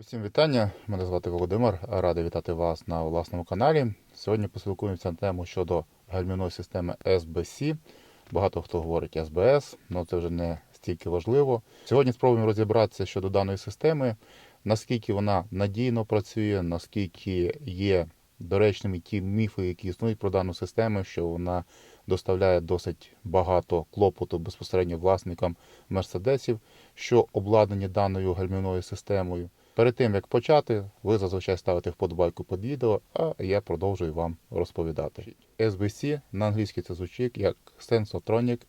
Усім вітання. Мене звати Володимир. Радий вітати вас на власному каналі. Сьогодні поспілкуємося на тему щодо гальмівної системи SBC. Багато хто говорить SBS, але це вже не стільки важливо. Сьогодні спробуємо розібратися щодо даної системи, наскільки вона надійно працює, наскільки є доречними ті міфи, які існують про дану систему, що вона доставляє досить багато клопоту безпосередньо власникам мерседесів, що обладнані даною гальмівною системою. Перед тим як почати, ви зазвичай ставите вподобайку під відео, а я продовжую вам розповідати. SBC на англійській це звучить як Sensotronic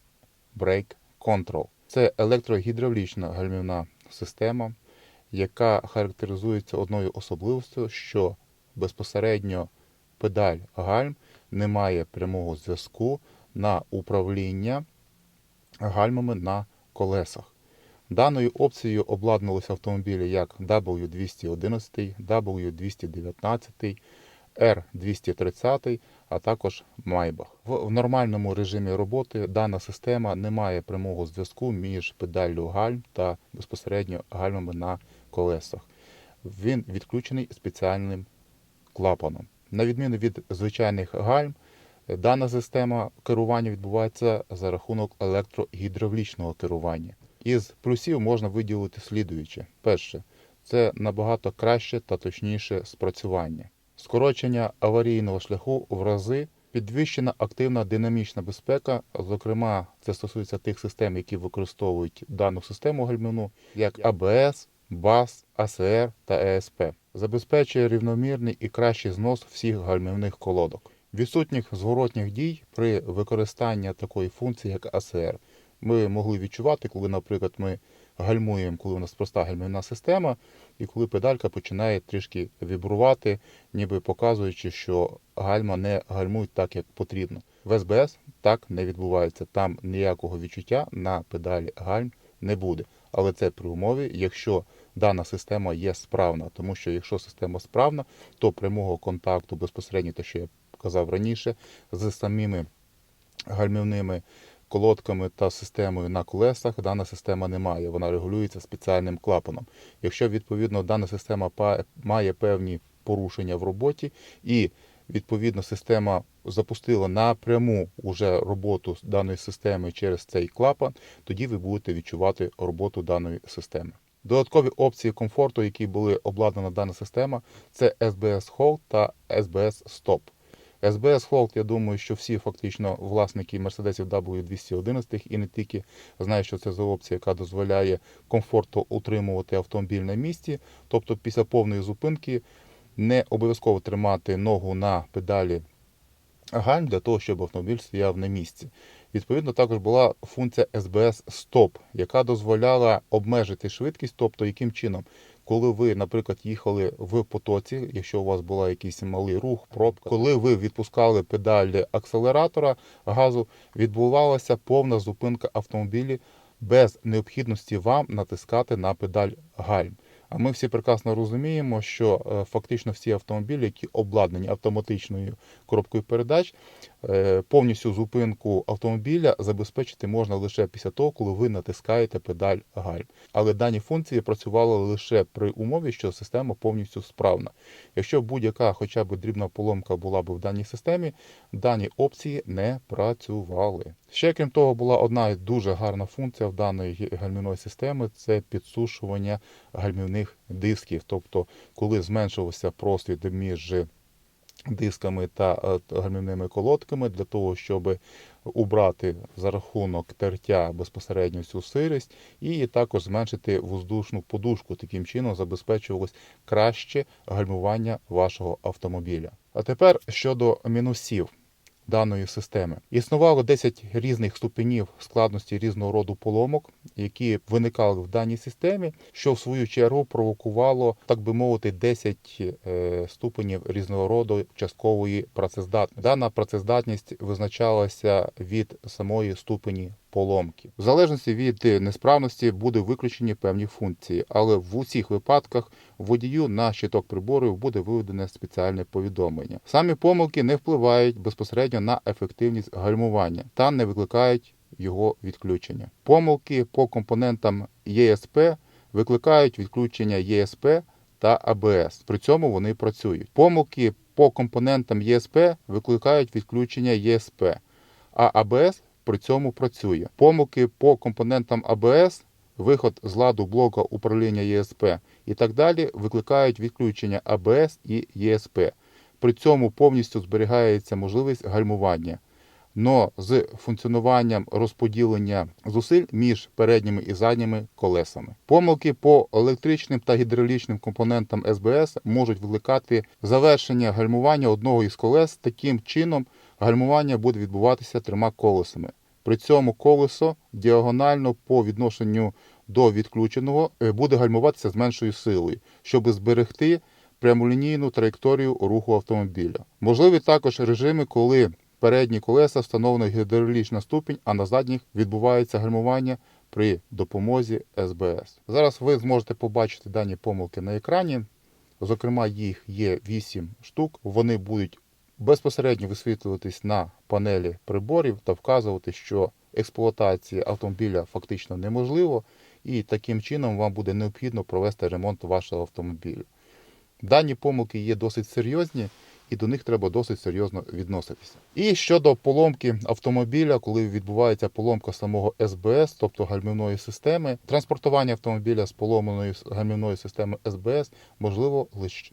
Brake Control. Це електрогідравлічна гальмівна система, яка характеризується одною особливістю, що безпосередньо педаль гальм не має прямого зв'язку на управління гальмами на колесах. Даною опцією обладнувалися автомобілі як W211, W219, R230, а також. В в нормальному режимі роботи дана система не має прямого зв'язку між педаллю гальм та безпосередньо гальмами на колесах. Він відключений спеціальним клапаном. На відміну від звичайних гальм, дана система керування відбувається за рахунок електрогідравлічного керування. Із плюсів можна виділити слідуюче. Перше, це набагато краще та точніше спрацювання. Скорочення аварійного шляху в рази, підвищена активна динамічна безпека, зокрема, це стосується тих систем, які використовують дану систему гальмівну, як АБС, БАС, АСР та ЕСП. Забезпечує рівномірний і кращий знос всіх гальмівних колодок. Відсутніх зворотніх дій при використанні такої функції, як АСР ми могли відчувати, коли, наприклад, ми гальмуємо, коли у нас проста гальмівна система, і коли педалька починає трішки вібрувати, ніби показуючи, що гальма не гальмують так, як потрібно. В СБС так не відбувається. Там ніякого відчуття на педалі гальм не буде. Але це при умові, якщо дана система є справна. Тому що якщо система справна, то прямого контакту безпосередньо, те, що я казав раніше, з самими гальмівними колодками та системою на колесах дана система не має. Вона регулюється спеціальним клапаном. Якщо відповідно дана система має певні порушення в роботі і відповідно система запустила напряму уже роботу даної системи через цей клапан, тоді ви будете відчувати роботу даної системи. Додаткові опції комфорту, які були обладнана дана система, це SBS Hold та SBS Stop. SBS Hold, я думаю, що всі фактично власники Mercedes W211 і не тільки знають, що це за опція, яка дозволяє комфортно утримувати автомобіль на місці. Тобто після повної зупинки не обов'язково тримати ногу на педалі гальм для того, щоб автомобіль стояв на місці. Відповідно, також була функція SBS Stop, яка дозволяла обмежити швидкість, тобто яким чином, коли ви, наприклад, їхали в потоці, якщо у вас була якийсь малий рух, пробка, коли ви відпускали педаль акселератора газу, відбувалася повна зупинка автомобіля без необхідності вам натискати на педаль гальм. А ми всі прекрасно розуміємо, що е, фактично всі автомобілі, які обладнані автоматичною коробкою передач, повністю зупинку автомобіля забезпечити можна лише після того, коли ви натискаєте педаль гальм. Але дані функції працювали лише при умові, що система повністю справна. Якщо будь-яка хоча б дрібна поломка була б в даній системі, дані опції не працювали. Ще крім того, була одна дуже гарна функція в даної гальмівної системи це підсушування гальмівних дисків. Тобто, коли зменшувався простір між дисками та е, гальмівними колодками для того, щоб убрати за рахунок тертя безпосередньо цю сирість, і також зменшити воздушну подушку. Таким чином забезпечувалось краще гальмування вашого автомобіля. А тепер щодо мінусів. Даної системи існувало 10 різних ступенів складності різного роду поломок, які виникали в даній системі, що в свою чергу провокувало, так би мовити, 10 е, ступенів різного роду часткової працездатності. Дана працездатність визначалася від самої ступені поломки. В залежності від несправності буде виключені певні функції, але в усіх випадках водію на щиток приборів буде виведене спеціальне повідомлення. Самі помилки не впливають безпосередньо на ефективність гальмування та не викликають його відключення. Помилки по компонентам ЄСП викликають відключення ЄСП та АБС. При цьому вони працюють. Помилки по компонентам ЄСП викликають відключення ЄСП, а АБС при цьому працює. Помилки по компонентам АБС, виход з ладу блока управління ЄСП і так далі викликають відключення АБС і ЄСП. При цьому повністю зберігається можливість гальмування. Но з функціонуванням розподілення зусиль між передніми і задніми колесами. Помилки по електричним та гідравлічним компонентам СБС можуть викликати завершення гальмування одного із колес. Таким чином гальмування буде відбуватися трьома колесами. При цьому колесо діагонально по відношенню до відключеного е, буде гальмуватися з меншою силою, щоб зберегти прямолінійну траєкторію руху автомобіля. Можливі також режими, коли передні колеса встановлена гідравлічна ступінь, а на задніх відбувається гальмування при допомозі СБС. Зараз ви зможете побачити дані помилки на екрані. Зокрема, їх є 8 штук. Вони будуть безпосередньо висвітлюватись на панелі приборів та вказувати, що експлуатація автомобіля фактично неможливо, і таким чином вам буде необхідно провести ремонт вашого автомобіля. Дані помилки є досить серйозні, і до них треба досить серйозно відноситися. І щодо поломки автомобіля, коли відбувається поломка самого СБС, тобто гальмівної системи, транспортування автомобіля з поломаною гальмівної системи СБС можливо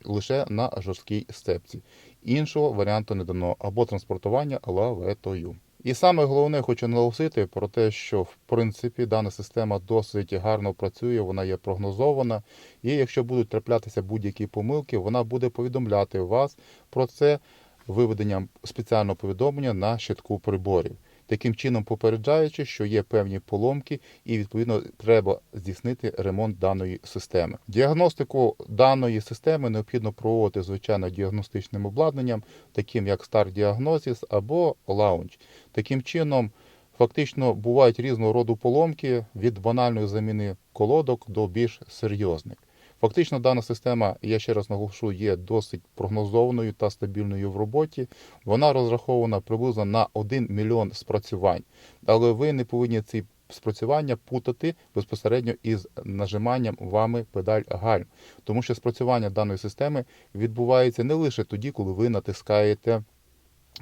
лише на жорсткій степці. Іншого варіанту не дано або транспортування лаветою. І саме головне хочу наголосити про те, що в принципі дана система досить гарно працює, вона є прогнозована. І якщо будуть траплятися будь-які помилки, вона буде повідомляти вас про це виведенням спеціального повідомлення на щитку приборів. Таким чином попереджаючи, що є певні поломки, і відповідно треба здійснити ремонт даної системи. Діагностику даної системи необхідно проводити звичайно діагностичним обладнанням, таким як Star Diagnosis або Launch. Таким чином, фактично бувають різного роду поломки від банальної заміни колодок до більш серйозних. Фактично, дана система, я ще раз наголошу, є досить прогнозованою та стабільною в роботі. Вона розрахована приблизно на 1 мільйон спрацювань, але ви не повинні ці спрацювання путати безпосередньо із нажиманням вами педаль гальм, тому що спрацювання даної системи відбувається не лише тоді, коли ви натискаєте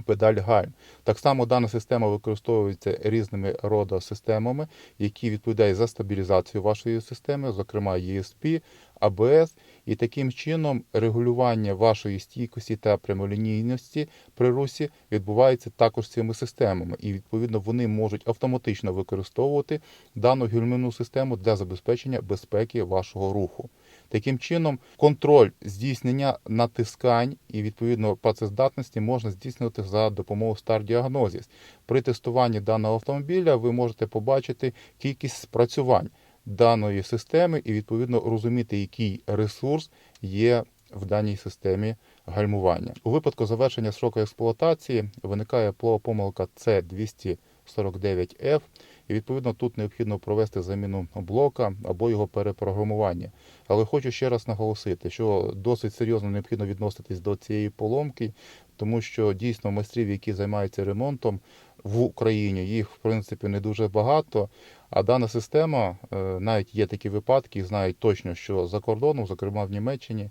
педаль гальм. Так само дана система використовується різними родосистемами, які відповідають за стабілізацію вашої системи, зокрема ESP, ABS, і таким чином регулювання вашої стійкості та прямолінійності при русі відбувається також цими системами, і відповідно вони можуть автоматично використовувати дану гальмівну систему для забезпечення безпеки вашого руху. Таким чином, контроль здійснення натискань і відповідно працездатності можна здійснювати за допомогою Diagnosis. При тестуванні даного автомобіля ви можете побачити кількість спрацювань даної системи і відповідно розуміти, який ресурс є в даній системі гальмування. У випадку завершення строку експлуатації виникає помилка C249F, і відповідно тут необхідно провести заміну блока або його перепрограмування. Але хочу ще раз наголосити, що досить серйозно необхідно відноситись до цієї поломки, тому що дійсно майстрів, які займаються ремонтом в Україні, їх в принципі не дуже багато. А дана система, е, навіть є такі випадки, знають точно, що за кордоном, зокрема в Німеччині,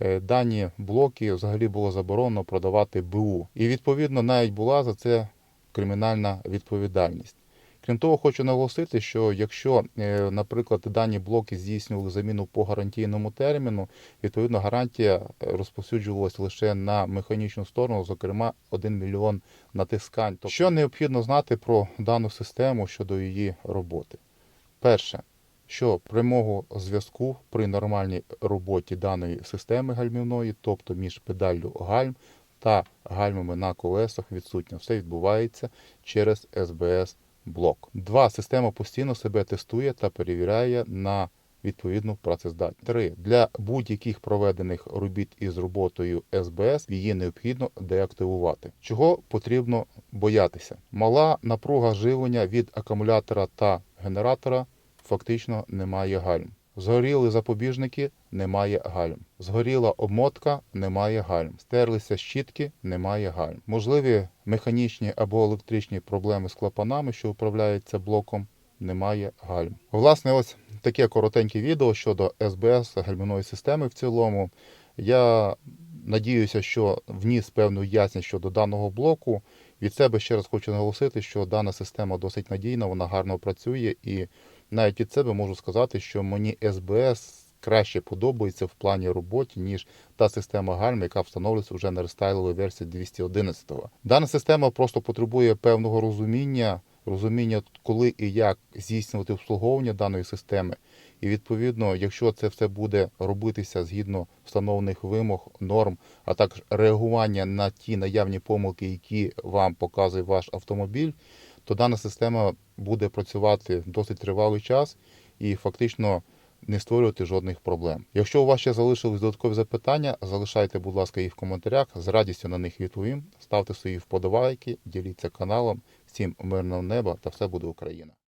е, дані блоки взагалі було заборонено продавати БУ. І відповідно навіть була за це кримінальна відповідальність. Крім того, хочу наголосити, що якщо, е, наприклад, дані блоки здійснювали заміну по гарантійному терміну, відповідно гарантія розповсюджувалася лише на механічну сторону, зокрема 1 мільйон натискань. Тобто, що необхідно знати про дану систему щодо її роботи? Перше, що прямого зв'язку при нормальній роботі даної системи гальмівної, тобто між педаллю гальм та гальмами на колесах відсутньо. Все відбувається через СБС блок. Два. Система постійно себе тестує та перевіряє на відповідну працездатність. Три. Для будь-яких проведених робіт із роботою СБС її необхідно деактивувати. Чого потрібно боятися? Мала напруга живлення від акумулятора та генератора фактично немає гальм. Згоріли запобіжники, немає гальм. Згоріла обмотка, немає гальм. Стерлися щітки, немає гальм. Можливі механічні або електричні проблеми з клапанами, що управляються блоком немає гальм. Власне, ось таке коротеньке відео щодо СБС гальмівної системи в цілому. Я надіюся, що вніс певну ясність щодо даного блоку. Від себе ще раз хочу наголосити, що дана система досить надійна, вона гарно працює, і навіть від себе можу сказати, що мені СБС краще подобається в плані роботи, ніж та система гальм, яка встановлюється вже на рестайловій версії 211. Дана система просто потребує певного розуміння, розуміння, коли і як здійснювати обслуговування даної системи. І відповідно, якщо це все буде робитися згідно встановлених вимог, норм, а також реагування на ті наявні помилки, які вам показує ваш автомобіль, то дана система буде працювати досить тривалий час і фактично не створювати жодних проблем. Якщо у вас ще залишились додаткові запитання, залишайте, будь ласка, їх в коментарях. З радістю на них відповім. Ставте свої вподобайки, діліться каналом. Всім мирного неба та все буде Україна!